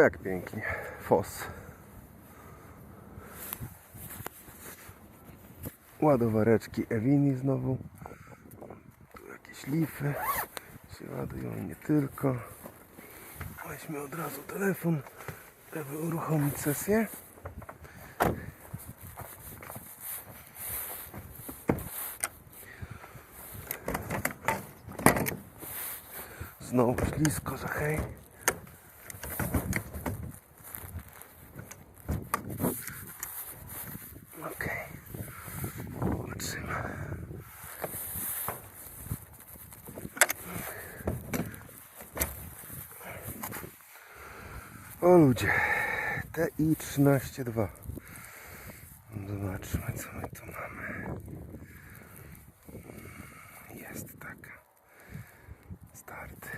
Jak pięknie. Fos. Ładowareczki Ewini znowu. Tu jakieś lify się ładują i nie tylko. Weźmy od razu telefon, żeby uruchomić sesję. Znowu ślisko, że hej. O ludzie. TI 13.2. Zobaczmy co my tu mamy. Jest taka. Start.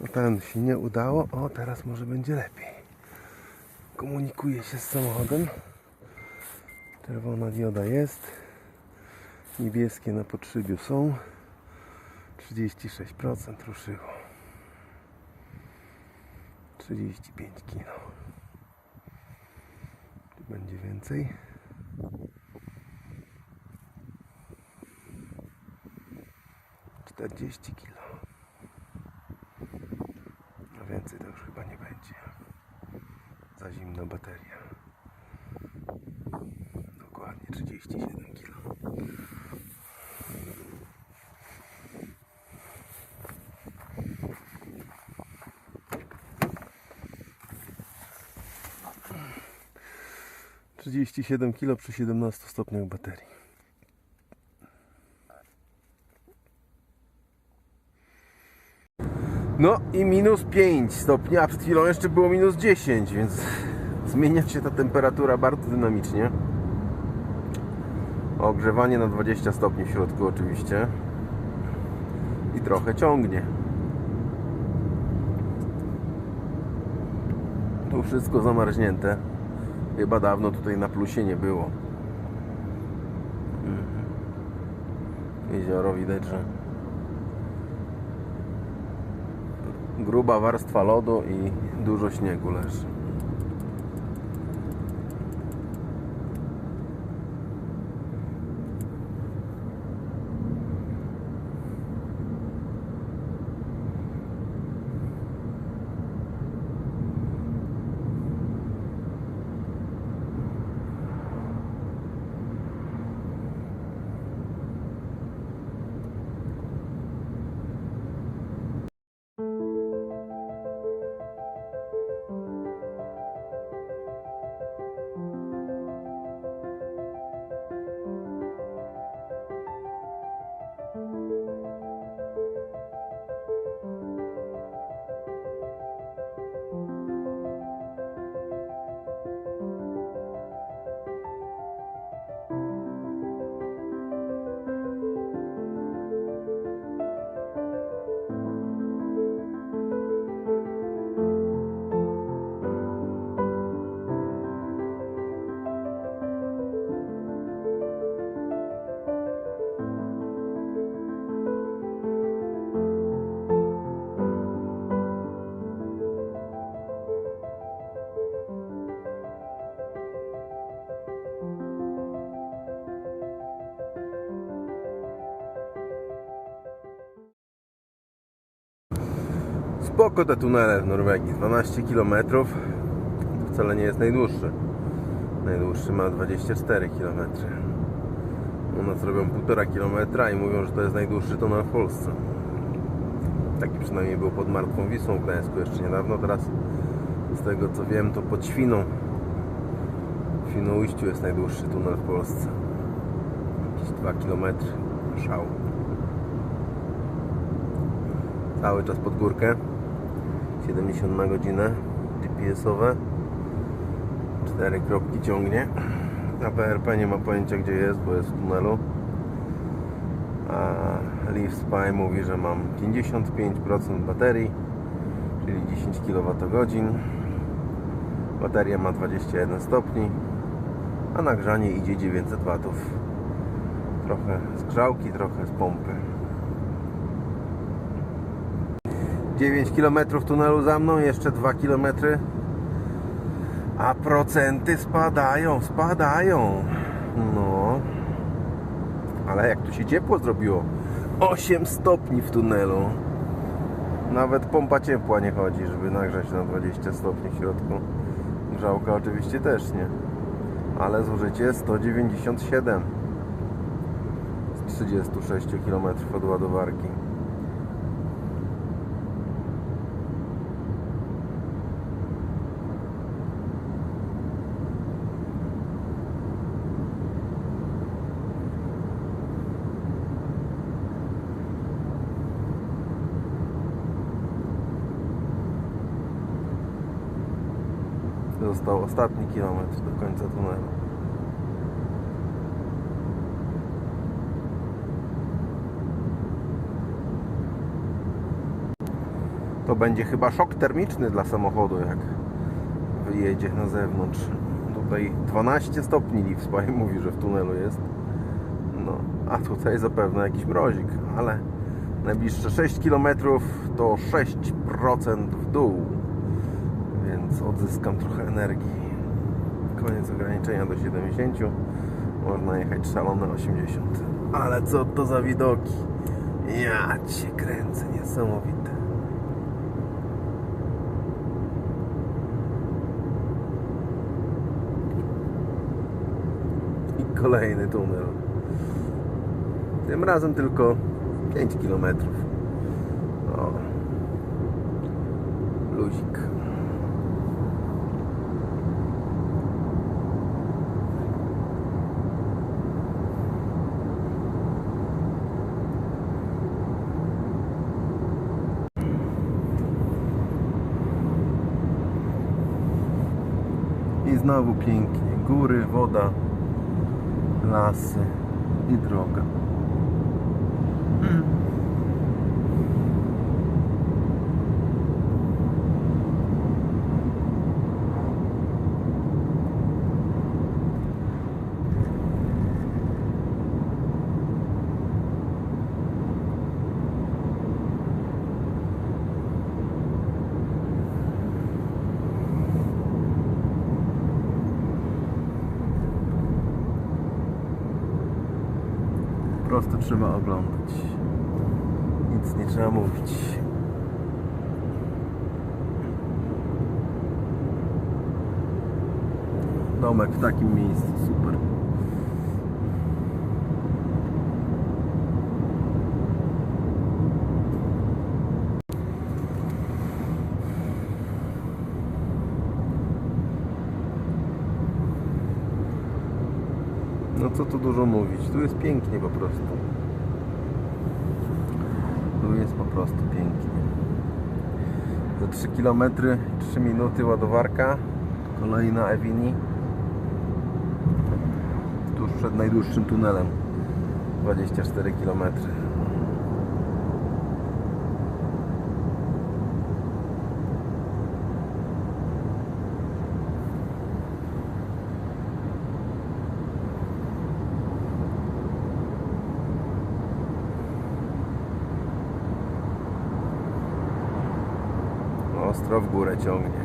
No ten się nie udało. O, teraz może będzie lepiej. Komunikuje się z samochodem. Czerwona dioda jest. Niebieskie na podszybiu są. 36% ruszyło. 35 kg. Tu będzie więcej. Czterdzieści kilo. A więcej to już chyba nie będzie. Za zimna bateria. Dokładnie 37 kg. Trzydzieści siedem kilo przy 17 stopniach baterii. No i minus 5 stopni, a przed chwilą jeszcze było minus 10, więc zmienia się ta temperatura bardzo dynamicznie. Ogrzewanie na 20 stopni w środku oczywiście. I trochę ciągnie. Tu wszystko zamarznięte. Chyba dawno tutaj na plusie nie było. Jezioro widać, że gruba warstwa lodu i dużo śniegu leży. Spoko te tunele w Norwegii, 12 km. Wcale nie jest najdłuższy. Najdłuższy ma 24 km. U nas robią 1,5 km i mówią, że to jest najdłuższy tunel w Polsce. Taki przynajmniej był pod Martwą Wisłą w Gdańsku jeszcze niedawno. Teraz z tego co wiem to pod Świną. W Świnoujściu jest najdłuższy tunel w Polsce. Jakieś 2 km. Szał. Cały czas pod górkę. 70 na godzinę GPS-owe 4 kropki ciągnie. A PRP nie ma pojęcia gdzie jest, bo jest w tunelu. A Leaf Spy mówi, że mam 55% baterii czyli 10 kWh bateria ma 21 stopni a nagrzanie idzie 900 W trochę z grzałki, trochę z pompy 9 km tunelu za mną, jeszcze 2 km. A procenty spadają, spadają. No. Ale jak tu się ciepło zrobiło? 8 stopni w tunelu. Nawet pompa ciepła nie chodzi, żeby nagrzać na 20 stopni w środku. Grzałka oczywiście też nie. Ale zużycie 197 z 36 km od ładowarki. Został ostatni kilometr do końca tunelu. To będzie chyba szok termiczny dla samochodu, jak wyjedzie na zewnątrz. Tutaj 12 stopni Leafspy mówi, że w tunelu jest. No, a tutaj zapewne jakiś mrozik, ale najbliższe 6 km to 6% w dół więc odzyskam trochę energii. Koniec ograniczenia do 70. Można jechać szalone 80. Ale co to za widoki? Ja cię kręcę, niesamowite. I kolejny tunel. Tym razem tylko 5 km. O. Luzik. I znowu pięknie. Góry, woda, lasy i droga. Po prostu trzeba oglądać. Nic nie trzeba mówić. Domek w takim miejscu, super. No co tu dużo mówić, tu jest pięknie po prostu. Tu jest po prostu pięknie. Za 3 km, 3 minuty ładowarka. Kolejna Ewini. Tuż przed najdłuższym tunelem. 24 km. Ostro w górę ciągnie.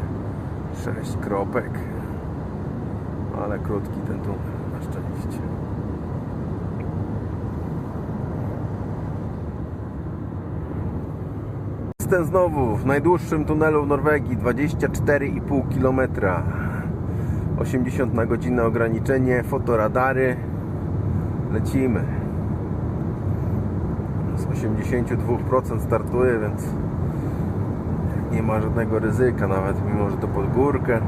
6 kropek. Ale krótki ten tunel, na szczęście. Jestem znowu w najdłuższym tunelu w Norwegii 24,5 km 80 na godzinę ograniczenie, fotoradary lecimy z 82% startuje, więc nie ma żadnego ryzyka, nawet mimo, że to pod górkę.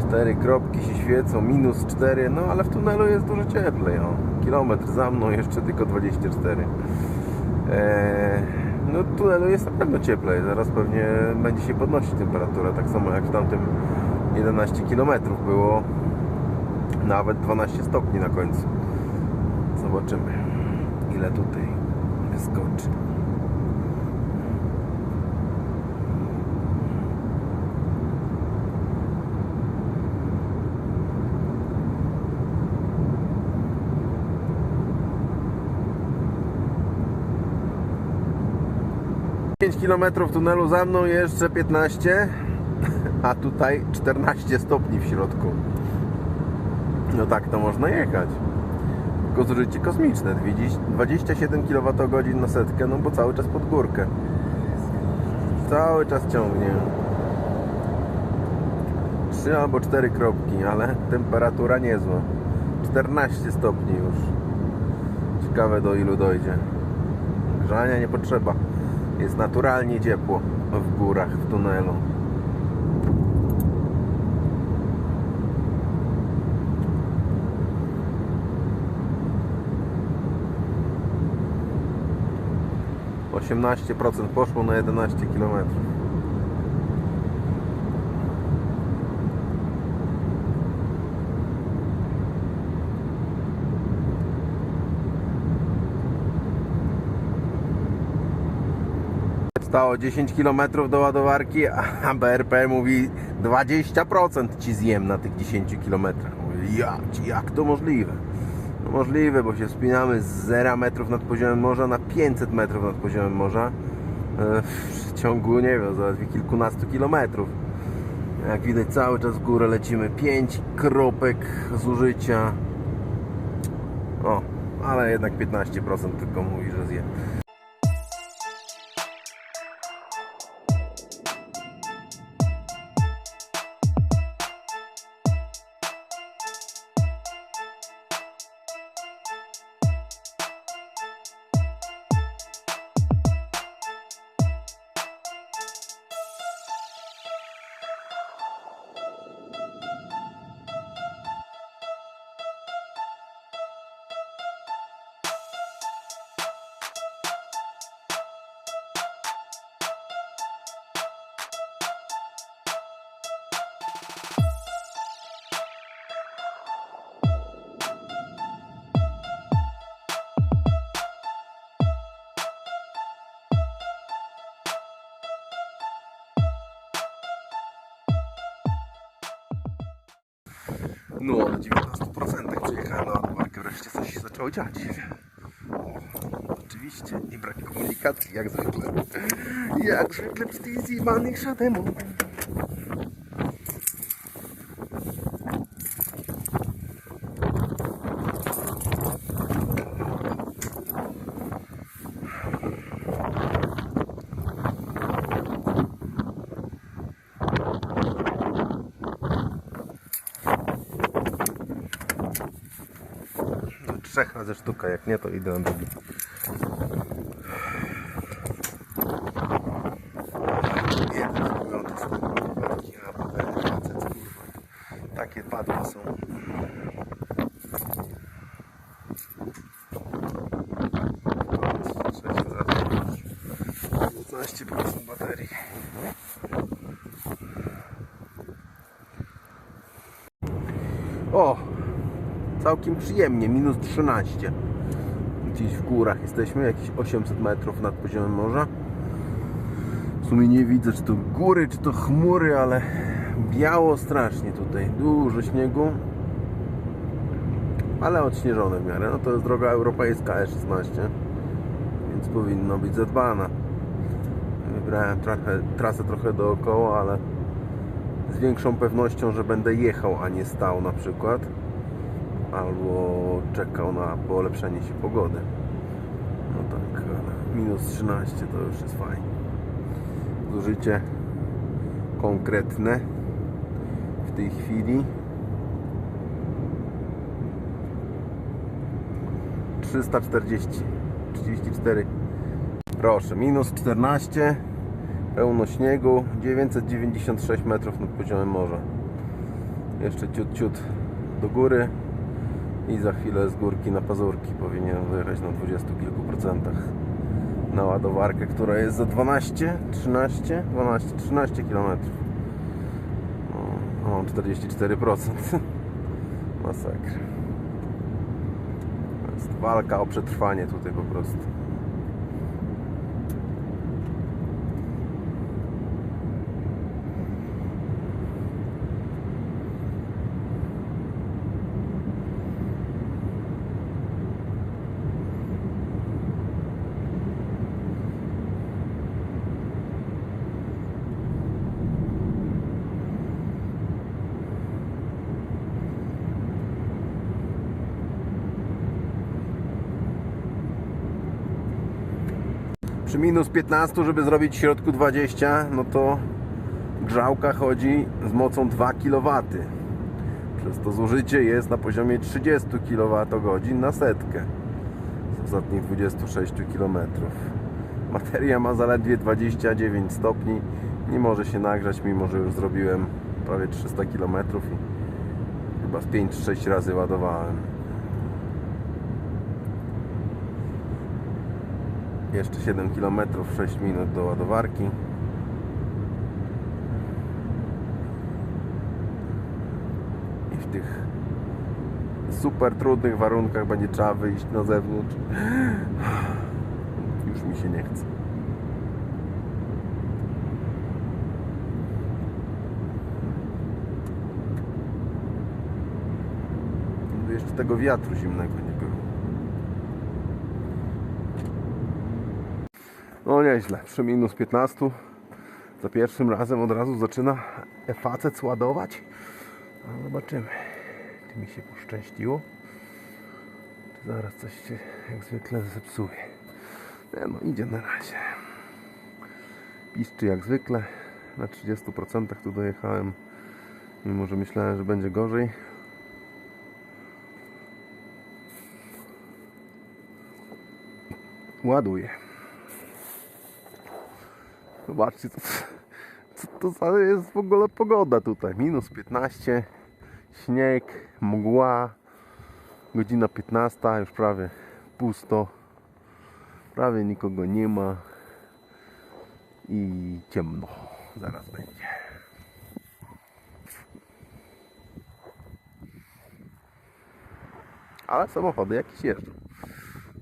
Cztery kropki się świecą, minus 4, no ale w tunelu jest dużo cieplej. O. Kilometr za mną, jeszcze tylko 24. Eee, no w tunelu jest na pewno cieplej, zaraz pewnie będzie się podnosić temperatura, tak samo jak w tamtym 11 km było nawet 12 stopni na końcu. Zobaczymy, ile tutaj wyskoczy. Km tunelu za mną, jeszcze 15, a tutaj 14 stopni w środku. No tak to można jechać. Tylko zużycie kosmiczne, 27 kWh na setkę, no bo cały czas pod górkę. Cały czas ciągnie. 3 albo 4 kropki, ale temperatura niezła. 14 stopni już. Ciekawe do ilu dojdzie. Grzania nie potrzeba. Jest naturalnie ciepło w górach, w tunelu. Osiemnaście procent poszło na 11 km. Stało 10 km do ładowarki, a BRP mówi 20% ci zjem na tych 10 km. Mówię, jak, jak to możliwe? No możliwe, bo się wspinamy z 0 metrów nad poziomem morza na 500 metrów nad poziomem morza e, w ciągu, nie wiem, zaledwie kilkunastu kilometrów. Jak widać cały czas w górę lecimy 5 kropek zużycia. O, ale jednak 15% tylko mówi, że zje. No, na 19% przyjechałem na ładowarkę, wreszcie coś się zaczęło dziać. Oczywiście, nie brak komunikacji, jak zwykle. Jak zwykle w tej zjebanych szatemu. Razy sztuka, jak nie to idę na drugi. Takie padła są. Trzeci zaraz. 15% baterii. O! Całkiem przyjemnie, minus 13. Gdzieś w górach jesteśmy, jakieś 800 metrów nad poziomem morza. W sumie nie widzę, czy to góry, czy to chmury, ale biało strasznie tutaj. Dużo śniegu, ale odśnieżone w miarę. No to jest droga europejska E16, więc powinno być zadbana. Wybrałem trochę, trasę trochę dookoła, ale z większą pewnością, że będę jechał, a nie stał na przykład albo czekał na polepszenie się pogody. No tak, minus 13 to już jest fajnie. Zużycie konkretne w tej chwili 340 34 proszę, minus 14 pełno śniegu 996 metrów nad poziomem morza jeszcze ciut ciut do góry i za chwilę z górki na pazurki powinien wyjechać na 20 kilku procentach na ładowarkę, która jest za 12, 13, 12, 13 km. No, mam 44%. Masakra. Jest walka o przetrwanie tutaj po prostu. Przy minus 15, żeby zrobić w środku 20, no to grzałka chodzi z mocą 2 kW. Przez to zużycie jest na poziomie 30 kWh na setkę z ostatnich 26 km. Materia ma zaledwie 29 stopni. Nie może się nagrzać, mimo że już zrobiłem prawie 300 km i chyba z 5-6 razy ładowałem. Jeszcze 7 km, 6 minut do ładowarki. I w tych super trudnych warunkach będzie trzeba wyjść na zewnątrz. Już mi się nie chce. Jeszcze tego wiatru zimnego nie było. No nieźle, przy minus 15 za pierwszym razem od razu zaczyna facet ładować. No zobaczymy, czy mi się poszczęściło. Czy zaraz coś się jak zwykle zepsuje. Nie no, idzie na razie. Piszczy jak zwykle. Na 30% tu dojechałem. Mimo, że myślałem, że będzie gorzej. Ładuję. Zobaczcie, co, co to jest w ogóle pogoda tutaj. Minus 15, śnieg, mgła, godzina 15, już prawie pusto, prawie nikogo nie ma i ciemno. Zaraz będzie. Ale samochody jakieś jeżdżą.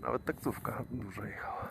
Nawet taksówka dużo jechała.